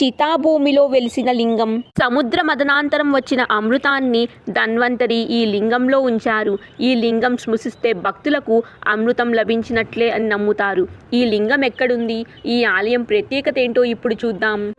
చితాభూమిలో వెలిసిన లింగం. సముద్ర మదనాంతరం వచ్చిన అమృతాన్ని ధన్వంతరి ఈ లింగంలో ఉంచారు. ఈ లింగం స్మృశిస్తే భక్తులకు అమృతం లభించినట్లే అని నమ్ముతారు. ఈ లింగం ఎక్కడుంది? ఈ ఆలయం ప్రత్యేకత ఏంటో ఇప్పుడు చూద్దాం.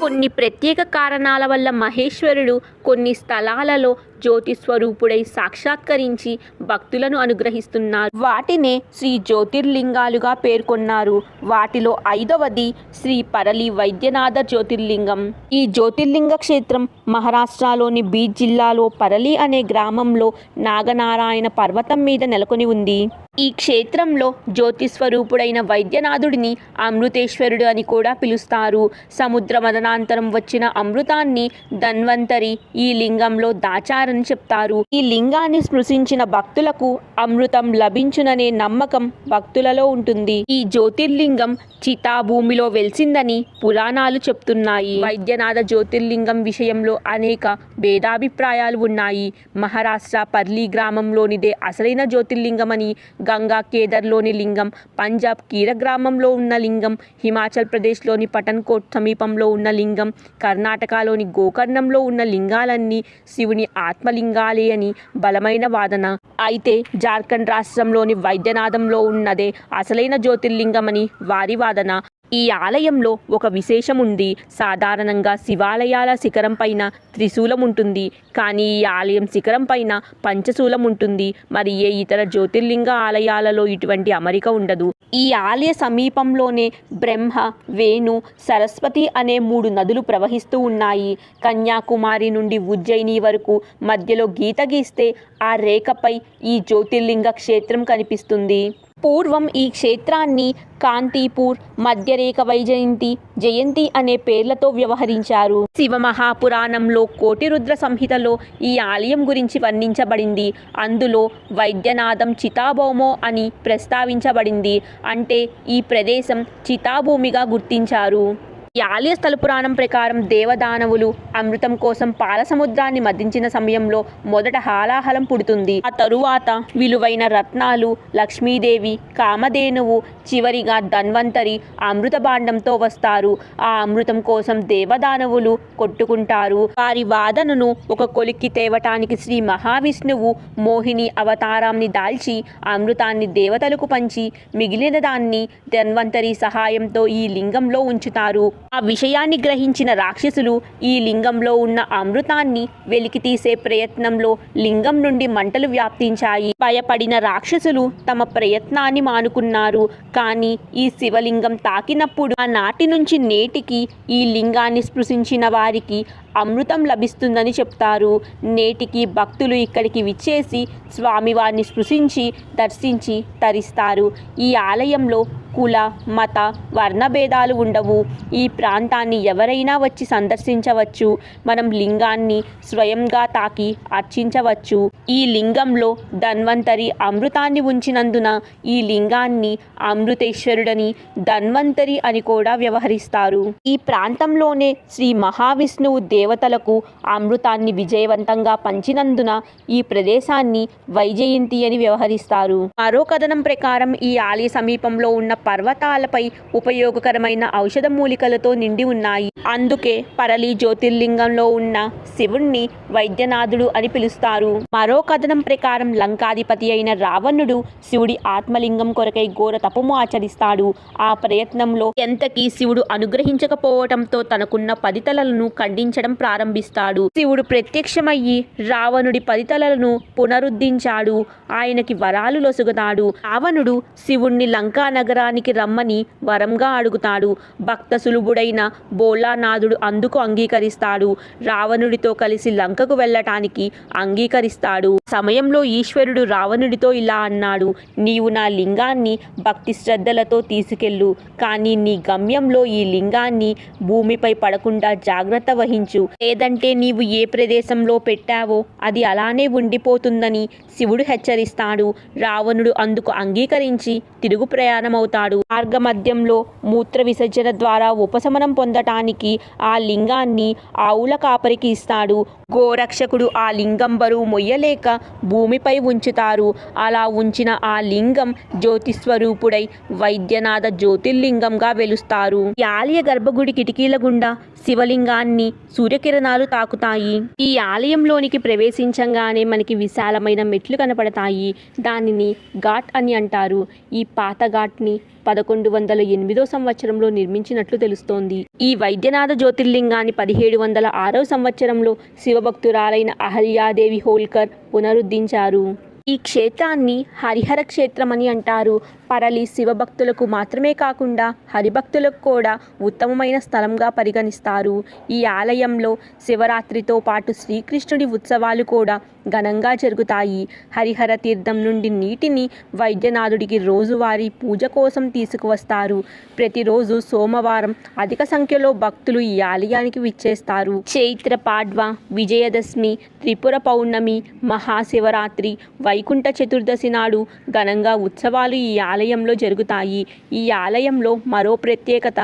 కొన్ని ప్రత్యేక కారణాల వల్ల మహేశ్వరుడు కొన్ని స్థలాలలో జ్యోతి స్వరూపుడై సాక్షాత్కరించి భక్తులను అనుగ్రహిస్తున్నారు. వాటినే శ్రీ జ్యోతిర్లింగాలుగా పేర్కొన్నారు. వాటిలో ఐదవది శ్రీ పరలి వైద్యనాథ జ్యోతిర్లింగం. ఈ జ్యోతిర్లింగ క్షేత్రం మహారాష్ట్రలోని బీడ్ జిల్లాలో పరలి అనే గ్రామంలో నాగనారాయణ పర్వతం మీద నెలకొని ఉంది. ఈ క్షేత్రంలో జ్యోతి స్వరూపుడైన వైద్యనాథుడిని అమృతేశ్వరుడు అని కూడా పిలుస్తారు. సముద్ర మదనాంతరం వచ్చిన అమృతాన్ని ధన్వంతరి ఈ లింగంలో చేస్తారని చెప్తారు. ఈ లింగాన్ని స్పృశించిన భక్తులకు అమృతం లభించుననే నమ్మకం భక్తులలో ఉంటుంది. ఈ జ్యోతిర్లింగం చితాభూమిలో వెలిసిందని పురాణాలు చెప్తున్నాయి. వైద్యనాథ జ్యోతిర్లింగం విషయంలో అనేక భేదాభిప్రాయాలు ఉన్నాయి. మహారాష్ట్ర పర్లీ గ్రామంలోనిదే అసలైన జ్యోతిర్లింగమని గంగా కేదర్లోని లింగం పంజాబ్ కీర గ్రామంలో ఉన్న లింగం హిమాచల్ ప్రదేశ్లోని పఠన్కోట్ సమీపంలో ఉన్న లింగం కర్ణాటకలోని గోకర్ణంలో ఉన్న లింగాలన్నీ శివుని ఆత్మలింగాలే అని బలమైన వాదన. అయితే జార్ఖండ్ రాష్ట్రంలోని వైద్యనాథంలో ఉన్నదే అసలైన జ్యోతిర్లింగమని వారి వాదన. ఈ ఆలయంలో ఒక విశేషం ఉంది సాధారణంగా శివాలయాల శిఖరం పైన త్రిశూలం ఉంటుంది కానీ ఈ ఆలయం శిఖరం పైన పంచశూలం ఉంటుంది మరి ఏ ఇతర జ్యోతిర్లింగ ఆలయాలలో ఇటువంటి అమరిక ఉండదు. ఈ ఆలయ సమీపంలోనే బ్రహ్మ వేణు సరస్వతి అనే మూడు నదులు ప్రవహిస్తూ ఉన్నాయి. కన్యాకుమారి నుండి ఉజ్జయిని వరకు మధ్యలో గీత గీస్తే ఆ రేఖపై ఈ జ్యోతిర్లింగ క్షేత్రం కనిపిస్తుంది. పూర్వం ఈ క్షేత్రాన్ని కాంతీపూర్ మధ్యరేఖ వైజయంతి జయంతి అనే పేర్లతో వ్యవహరించారు. శివ మహాపురాణంలో కోటిరుద్ర సంహితలో ఈ ఆలయం గురించి వర్ణించబడింది. అందులో వైద్యనాథం చితాభౌమో అని ప్రస్తావించబడింది. అంటే ఈ ప్రదేశం చితాభూమిగా గుర్తించారు. ఈ ఆలయ స్థల పురాణం ప్రకారం దేవదానవులు అమృతం కోసం పాల సముద్రాన్ని మదించిన సమయంలో మొదట హాలాహలం పుడుతుంది. ఆ తరువాత విలువైన రత్నాలు లక్ష్మీదేవి కామధేనువు చివరిగా ధన్వంతరి అమృత బాండంతో వస్తారు. ఆ అమృతం కోసం దేవదానవులు కొట్టుకుంటారు. వారి వాదనను ఒక కొలిక్కి తేవటానికి శ్రీ మహావిష్ణువు మోహిని అవతారాన్ని దాల్చి అమృతాన్ని దేవతలకు పంచి మిగిలిన దాన్ని ధన్వంతరి సహాయంతో ఈ లింగంలో ఉంచుతారు. ఆ విషయాన్ని గ్రహించిన రాక్షసులు ఈ లింగంలో ఉన్న అమృతాన్ని వెలికి తీసే ప్రయత్నంలో లింగం నుండి మంటలు వ్యాప్తించాయి. భయపడిన రాక్షసులు తమ ప్రయత్నాన్ని మానుకున్నారు. కానీ ఈ శివలింగం తాకినప్పుడు ఆ నాటి నుంచి నేటికి ఈ లింగాన్ని స్పృశించిన వారికి అమృతం లభిస్తుందని చెప్తారు. నేటికి భక్తులు ఇక్కడికి విచ్చేసి స్వామివారిని స్పృశించి దర్శించి తరిస్తారు. ఈ ఆలయంలో కుల మత వర్ణ భేదాలు ఉండవు. ఈ ప్రాంతాన్ని ఎవరైనా వచ్చి సందర్శించవచ్చు. మనం లింగాన్ని స్వయంగా తాకి అర్చించవచ్చు. ఈ లింగంలో ధన్వంతరి అమృతాన్ని ఉంచినందున ఈ లింగాన్ని అమృతేశ్వరుడని ధన్వంతరి అని కూడా వ్యవహరిస్తారు. ఈ ప్రాంతంలోనే శ్రీ మహావిష్ణువు దేవతలకు అమృతాన్ని విజయవంతంగా పంచినందున ఈ ప్రదేశాన్ని వైజయంతి అని వ్యవహరిస్తారు. మరో కథనం ప్రకారం ఈ ఆలయ సమీపంలో ఉన్న పర్వతాలపై ఉపయోగకరమైన ఔషధ మూలికలతో నిండి ఉన్నాయి. అందుకే పరలి జ్యోతిర్లింగంలో ఉన్న శివుణ్ణి వైద్యనాథుడు అని పిలుస్తారు. మరో కథనం ప్రకారం లంకాధిపతి అయిన రావణుడు శివుడి ఆత్మలింగం కొరకై ఘోర తపము ఆచరిస్తాడు. ఆ ప్రయత్నంలో ఎంతకీ శివుడు అనుగ్రహించకపోవటంతో తనకున్న పదితలను ఖండించడం ప్రారంభిస్తాడు. శివుడు ప్రత్యక్షమయ్యి రావణుడి పదితలను పునరుద్ధరించాడు ఆయనకి వరాలు లొసుగుతాడు. రావణుడు శివుణ్ణి లంకా నగరానికి రమ్మని వరంగా అడుగుతాడు. భక్త సులుభుడైన బోలానాథుడు అందుకు అంగీకరిస్తాడు. రావణుడితో కలిసి లంకకు వెళ్ళటానికి అంగీకరిస్తాడు. సమయంలో ఈశ్వరుడు రావణుడితో ఇలా అన్నాడు నీవు నా లింగాన్ని భక్తి శ్రద్ధలతో తీసుకెళ్ళు కానీ నీ గమ్యంలో ఈ లింగాన్ని భూమిపై పడకుండా జాగ్రత్త వహించు. లేదంటే నీవు ఏ ప్రదేశంలో పెట్టావో అది అలానే ఉండిపోతుందని శివుడు హెచ్చరిస్తాడు. రావణుడు అందుకు అంగీకరించి తిరుగు ప్రయాణమవుతాడు. పొందుతాడు మార్గమధ్యంలో మూత్ర విసర్జన ద్వారా ఉపశమనం పొందటానికి ఆ లింగాన్ని ఆవుల కాపరికి ఇస్తాడు. గోరక్షకుడు ఆ లింగం బరువు మొయ్యలేక భూమిపై ఉంచుతారు. అలా ఉంచిన ఆ లింగం జ్యోతిస్వరూపుడై వైద్యనాథ జ్యోతిర్లింగంగా వెలుస్తారు. ఈ ఆలయ గర్భగుడి కిటికీల గుండా శివలింగాన్ని సూర్యకిరణాలు తాకుతాయి. ఈ ఆలయంలోనికి ప్రవేశించంగానే మనకి విశాలమైన మెట్లు కనపడతాయి. దానిని ఘాట్ అని అంటారు. ఈ పాత ఘాట్ని పదకొండు వందల ఎనిమిదో సంవత్సరంలో నిర్మించినట్లు తెలుస్తోంది. ఈ వైద్యనాథ జ్యోతిర్లింగాన్ని పదిహేడు వందల ఆరో సంవత్సరంలో శివభక్తురాలైన అహల్యాదేవి హోల్కర్ పునరుద్ధరించారు ఈ క్షేత్రాన్ని హరిహర క్షేత్రం అని అంటారు. పరలి శివభక్తులకు మాత్రమే కాకుండా హరిభక్తులకు కూడా ఉత్తమమైన స్థలంగా పరిగణిస్తారు. ఈ ఆలయంలో శివరాత్రితో పాటు శ్రీకృష్ణుడి ఉత్సవాలు కూడా ఘనంగా జరుగుతాయి. హరిహర తీర్థం నుండి నీటిని వైద్యనాథుడికి రోజువారీ పూజ కోసం తీసుకువస్తారు. ప్రతిరోజు సోమవారం అధిక సంఖ్యలో భక్తులు ఈ ఆలయానికి విచ్చేస్తారు. చైత్ర పాడ్వ విజయదశమి త్రిపుర పౌర్ణమి మహాశివరాత్రి వైకుంఠ చతుర్దశి నాడు ఘనంగా ఉత్సవాలు ఈ ఆలయం ఆలయంలో జరుగుతాయి. ఈ ఆలయంలో మరో ప్రత్యేకత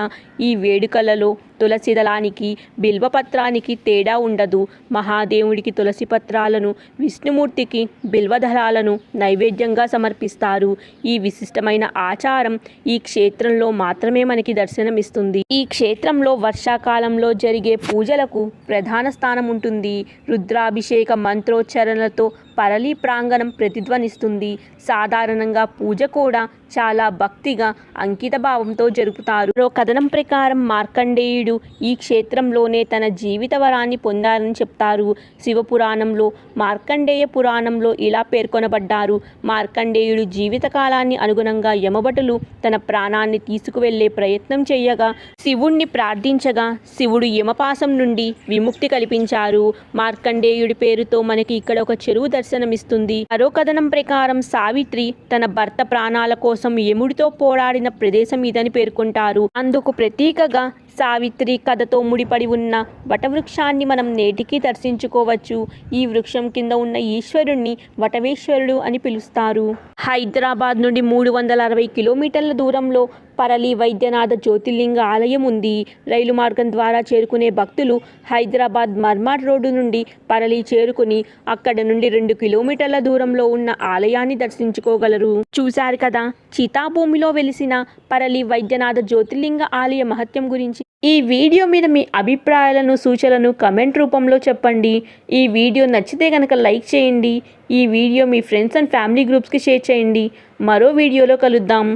ఈ వేడుకలలో తులసి దళానికి బిల్వపత్రానికి తేడా ఉండదు. మహాదేవుడికి తులసి పత్రాలను విష్ణుమూర్తికి బిల్వదళాలను నైవేద్యంగా సమర్పిస్తారు. ఈ విశిష్టమైన ఆచారం ఈ క్షేత్రంలో మాత్రమే మనకి దర్శనమిస్తుంది. ఈ క్షేత్రంలో వర్షాకాలంలో జరిగే పూజలకు ప్రధాన స్థానం ఉంటుంది. రుద్రాభిషేక మంత్రోచ్చరణలతో పరళీ ప్రాంగణం ప్రతిధ్వనిస్తుంది. సాధారణంగా పూజ కూడా చాలా భక్తిగా అంకిత భావంతో జరుపుతారు కథనం ప్రకారం మార్కండేయుడు ఈ క్షేత్రంలోనే తన జీవిత వరాన్ని పొందారని చెప్తారు. శివపురాణంలో మార్కండేయ పురాణంలో ఇలా పేర్కొనబడ్డారు. మార్కండేయుడు జీవితకాలాన్ని అనుగుణంగా యమభటులు తన ప్రాణాన్ని తీసుకువెళ్ళే ప్రయత్నం చేయగా శివుణ్ణి ప్రార్థించగా శివుడు యమపాసం నుండి విముక్తి కల్పించారు. మార్కండేయుడి పేరుతో మనకి ఇక్కడ ఒక చెరువు దర్శనమిస్తుంది మరో కథనం ప్రకారం సావిత్రి తన భర్త ప్రాణాల కోసం యముడితో పోరాడిన ప్రదేశం ఇదని పేర్కొంటారు. అందుకు ప్రతీకగా సావిత్రి కథతో ముడిపడి ఉన్న వటవృక్షాన్ని మనం నేటికి దర్శించుకోవచ్చు. ఈ వృక్షం కింద ఉన్న ఈశ్వరుణ్ణి వటవేశ్వరుడు అని పిలుస్తారు. హైదరాబాద్ నుండి మూడు వందల అరవై కిలోమీటర్ల దూరంలో పరలి వైద్యనాథ జ్యోతిర్లింగ ఆలయం ఉంది. రైలు మార్గం ద్వారా చేరుకునే భక్తులు హైదరాబాద్ మర్మాడ్ రోడ్డు నుండి పరలి చేరుకుని అక్కడ నుండి రెండు కిలోమీటర్ల దూరంలో ఉన్న ఆలయాన్ని దర్శించుకోగలరు. చూశారు కదా చీతాభూమిలో వెలిసిన పరలి వైద్యనాథ జ్యోతిర్లింగ ఆలయ మహత్యం గురించి. ఈ వీడియో మీద మీ అభిప్రాయాలను సూచనలను కమెంట్ రూపంలో చెప్పండి. ఈ వీడియో నచ్చితే కనుక లైక్ చేయండి. ఈ వీడియో మీ ఫ్రెండ్స్ అండ్ ఫ్యామిలీ గ్రూప్స్కి షేర్ చేయండి. మరో వీడియోలో కలుద్దాం.